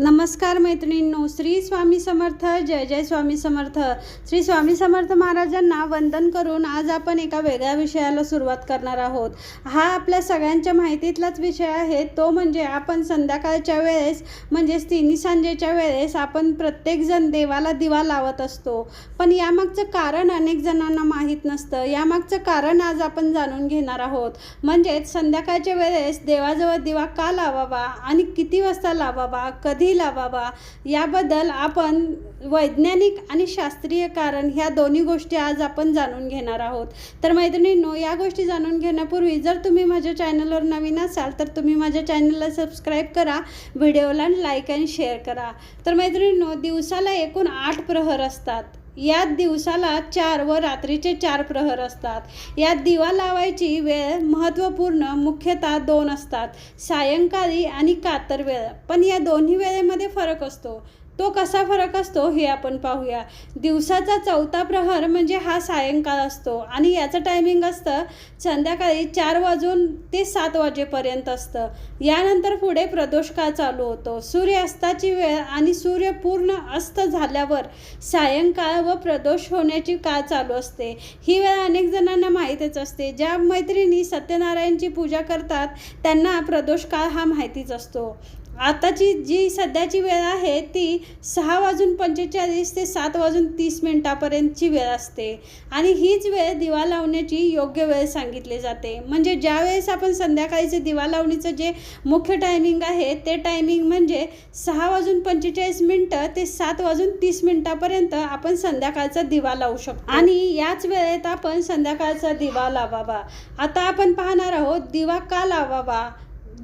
नमस्कार मैत्रिणींनो श्री स्वामी समर्थ जय जय स्वामी समर्थ. श्री स्वामी समर्थ महाराजांना वंदन करून आज आपण एका वेगळ्या विषयाला सुरुवात करणार आहोत. हा आपल्या सगळ्यांच्या माहितीतलाच विषय आहे. तो म्हणजे आपण संध्याकाळच्या वेळेस म्हणजेच तिन्ही सांजेच्या वेळेस आपण प्रत्येकजण देवाला दिवा लावत असतो. पण यामागचं कारण अनेक जणांना माहीत नसतं. यामागचं कारण आज आपण जाणून घेणार आहोत. म्हणजेच संध्याकाळच्या वेळेस देवाजवळ दिवा का लावावा आणि किती वाजता लावावा कधी लावावा. याबद्दल आपण वैज्ञानिक आणि शास्त्रीय कारण ह्या दोन्ही गोष्टी आज आपण जाणून घेणार आहोत. तर मैत्रिणींनो या गोष्टी जाणून घेण्यापूर्वी जर तुम्ही माझ्या चॅनलवर नवीन असाल तर तुम्ही माझ्या चॅनलला सबस्क्राईब करा व्हिडिओला लाईक अँड शेअर करा. तर मैत्रिणींनो दिवसाला एकूण आठ प्रहर असतात. यात दिवसाला चार व रात्रीचे चार प्रहर असतात. यात दिवा लावायची वेळ महत्त्वपूर्ण मुख्यतः दोन असतात. सायंकाळी आणि कातर वेळ. पण या दोन्ही वेळेमध्ये फरक असतो. तो कसा फरक असतो हे आपण पाहूया. दिवसाचा चौथा प्रहर म्हणजे हा सायंकाळ असतो आणि याचं टायमिंग असतं संध्याकाळी चार वाजून ते सात वाजेपर्यंत असतं. यानंतर पुढे प्रदोष काळ चालू होतो. सूर्यास्ताची वेळ आणि सूर्य पूर्ण अस्त झाल्यावर सायंकाळ व प्रदोष होण्याची काळ चालू असते. ही वेळ अनेक जणांना माहीतच असते. ज्या मैत्रिणी सत्यनारायणची पूजा करतात त्यांना प्रदोष काळ हा माहितीच असतो. आताची जी सध्याची वेळ आहे ती सहा वाजून पंचेचाळीस ते सात वाजून तीस मिनटापर्यंतची वेळ असते. आणि हीच वेळ दिवा लावण्याची योग्य वेळ सांगितली जाते. म्हणजे ज्या वेळेस आपण संध्याकाळीचे दिवा लावणीचं जे मुख्य टायमिंग आहे ते टायमिंग म्हणजे सहा वाजून पंचेचाळीस मिनटं ते सात वाजून तीस मिनटापर्यंत आपण संध्याकाळचा दिवा लावू शकतो. आणि याच वेळेत आपण संध्याकाळचा दिवा लावावा. आता आपण पाहणार आहोत दिवा का लावावा?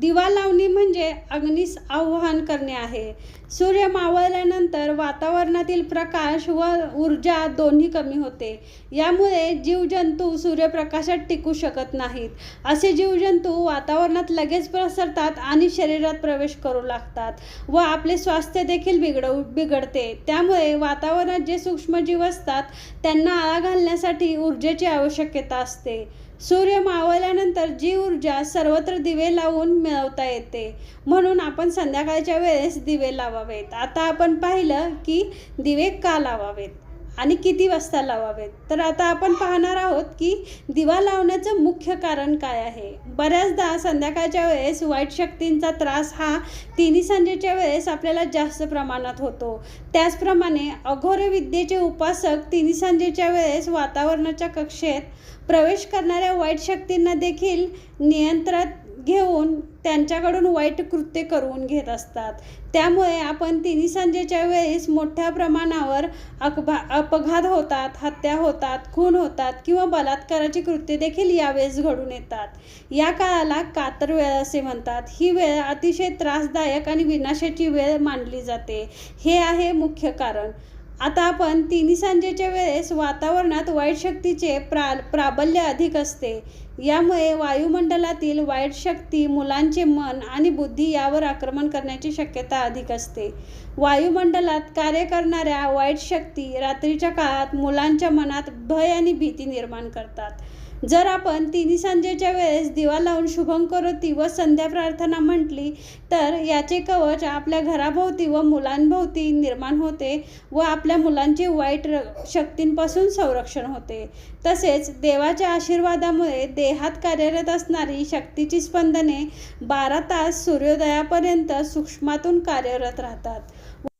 दिवा लावणी म्हणजे अग्नीस आव्हान करणे आहे. सूर्य मावळल्यानंतर वातावरणातील प्रकाश व ऊर्जा दोन्ही कमी होते. यामुळे जीवजंतू सूर्यप्रकाशात टिकू शकत नाहीत. असे जीवजंतू वातावरणात लगेच पसरतात आणि शरीरात प्रवेश करू लागतात व आपले स्वास्थ्य देखील बिघडवू बिघडते. त्यामुळे वातावरणात जे सूक्ष्मजीव असतात त्यांना आळा घालण्यासाठी ऊर्जेची आवश्यकता असते. सूर्य मावळल्यानंतर जी ऊर्जा सर्वत्र दिवे लावून मिळवता येते. म्हणून आपण संध्याकाळच्या वेळेस दिवे लावावेत. आता आपण पाहिलं की दिवे का लावावेत? आणि किती वाजता लावावेत? तर आता आपण पाहणार आहोत की दिवा लावण्याचं मुख्य कारण काय आहे. बऱ्याचदा संध्याकाळच्या वेळेस वाईट शक्तींचा त्रास हा तिन्ही संजेच्या वेळेस आपल्याला जास्त प्रमाणात होतो. त्याचप्रमाणे अघोर विद्येचे उपासक तिन्ही संजेच्या वेळेस वातावरणाच्या कक्षेत प्रवेश करणाऱ्या वाईट शक्तींना देखील नियंत्रित घेऊन त्यांच्याकडून वाईट कृत्य करून घेत असतात. त्यामुळे आपण तिन्ही सांजेच्या वेळेस मोठ्या प्रमाणावर अकभा अपघात होतात हत्या होतात खून होतात किंवा बलात्काराची कृत्य देखील यावेळेस घडून येतात. या काळाला कातर वेळ असे म्हणतात. ही वेळ अतिशय त्रासदायक आणि विनाशाची वेळ मानली जाते. हे आहे मुख्य कारण. आता आपण तिन्ही सांजेच्या वेळेस वातावरणात वाईट शक्तीचे प्रा प्राबल्य अधिक असते. यामुळे वायुमंडलातील वाईट शक्ती मुलांचे मन आणि बुद्धी यावर आक्रमण करण्याची शक्यता अधिक असते. वायुमंडलात कार्य करणाऱ्या वाईट शक्ती रात्रीच्या काळात मुलांच्या मनात भय आणि भीती निर्माण करतात. जर आपण तिन्ही सांजेच्या वेळेस दिवा लावून शुभंकरोती व संध्या प्रार्थना म्हटली तर याचे कवच आपल्या घराभोवती व मुलांभोवती निर्माण होते व आपल्या मुलांचे वाईट र शक्तींपासून संरक्षण होते. तसेच देवाच्या आशीर्वादामुळे देहात कार्यरत असणारी शक्तीची स्पंदने बारा तास सूर्योदयापर्यंत सूक्ष्मातून कार्यरत राहतात.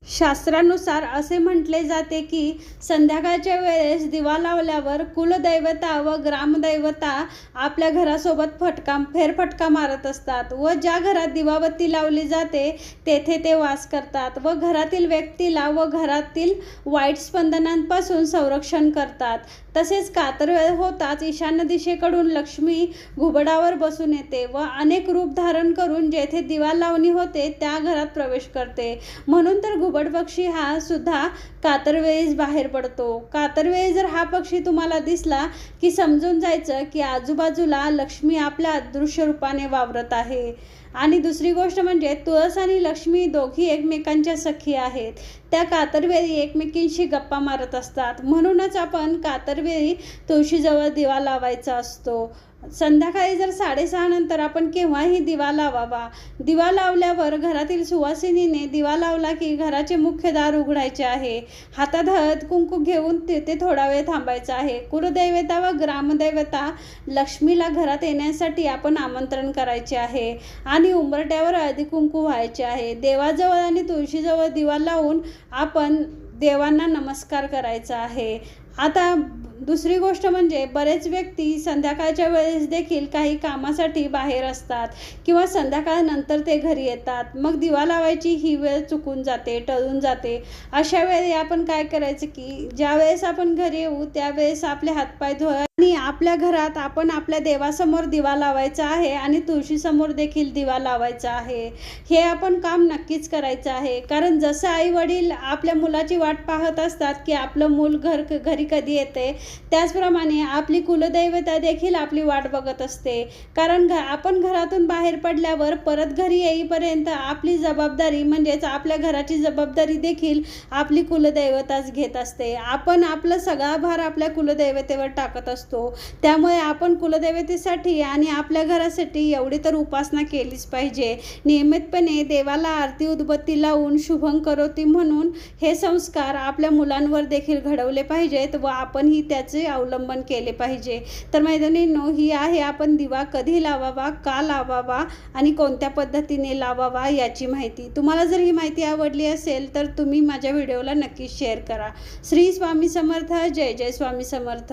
शास्त्रानुसार असे म्हटले जाते की संध्याकाळच्या वेळेस दिवा लावल्यावर कुलदैवता व ग्रामदैवता आपल्या घरासोबत फटका फेरफटका मारत असतात व ज्या घरात दिवाबत्ती लावली जाते तेथे ते वास करतात व घरातील व्यक्तीला व घरातील वाईट स्पंदनांपासून संरक्षण करतात. तसेच कातरवेळ होताच ईशान्य दिशेकडून लक्ष्मी घुबडावर बसून येते व अनेक रूप धारण करून जेथे दिवा लावणी होते त्या घरात प्रवेश करते. म्हणून तर घुबड पक्षी हा सुद्धा कातरवेळीस बाहेर पडतो. कातरवेळी जर हा पक्षी तुम्हाला दिसला की समजून जायचं की आजूबाजूला लक्ष्मी आपल्या अदृश्य रूपाने वावरत आहे. आणि दुसरी गोष्ट म्हणजे तुळस आणि लक्ष्मी दोघी एकमेकांच्या सखी आहेत. त्या कातरवेळी एकमेकींशी गप्पा मारत असतात. म्हणूनच आपण कातरवेळी तुळशीजवळ दिवा लावायचा असतो. संध्याकाळी जर साडेसहा नंतर आपण केव्हाही दिवा लावावा. दिवा लावल्यावर घरातील सुवासिनीने दिवा लावला की घराचे मुख्य दार उघडायचे आहे. हातात हळद कुंकू घेऊन तिथे थोडा वेळ थांबायचं आहे. कुलदैवता व ग्रामदैवता लक्ष्मीला घरात येण्यासाठी आपण आमंत्रण करायचे आहे. आणि आणि उंबरट्यावर हळदी कुंकू व्हायचे आहे. देवाजवळ आणि तुळशीजवळ दिवा लावून आपण देवांना नमस्कार करायचा आहे. आता दुसरी गोष्ट म्हणजे बरेच व्यक्ती संध्याकाळच्या वेळेस देखील काही कामासाठी बाहेर असतात किंवा संध्याकाळनंतर ते घरी येतात. मग दिवा लावायची ही वेळ चुकून जाते टळून जाते. अशा वेळी आपण काय करायचं की ज्या वेळेस आपण घरी येऊ त्यावेळेस आपले हातपाय धुवा आणि आपल्या घरात आपण आपल्या देवासमोर दिवा लावायचा आहे आणि तुळशीसमोर देखील दिवा लावायचा आहे. हे आपण काम नक्कीच करायचं आहे. कारण जसं आई वडील आपल्या मुलाची वाट पाहत असतात की आपलं मूल घर घरी कधी येते त्याचप्रमाणे आपली कुलदैवता देखील आपली वाट बघत असते. कारण घ आपण घरातून बाहेर पडल्यावर परत घरी येईपर्यंत आपली जबाबदारी म्हणजेच आपल्या घराची जबाबदारी देखील आपली कुलदैवताच घेत असते. आपण आपला सगळा भार आपल्या कुलदैवतेवर टाकत असतो. त्यामुळे आपण कुलदैवतेसाठी आणि आपल्या घरासाठी एवढी तर उपासना केलीच पाहिजे. नियमितपणे देवाला आरती उदबत्ती लावून शुभं करोती म्हणून हे संस्कार आपल्या मुलांवर देखील घडवले पाहिजेत व आपणही त्याचे अवलंबन केले पाहिजे. तर मैदानींनो ही आहे आपण दिवा कधी लावावा का लावावा आणि कोणत्या पद्धतीने लावावा याची माहिती. तुम्हाला जर ही माहिती आवडली असेल तर तुम्ही माझ्या व्हिडिओला नक्की शेअर करा. श्री स्वामी समर्थ जय जय स्वामी समर्थ.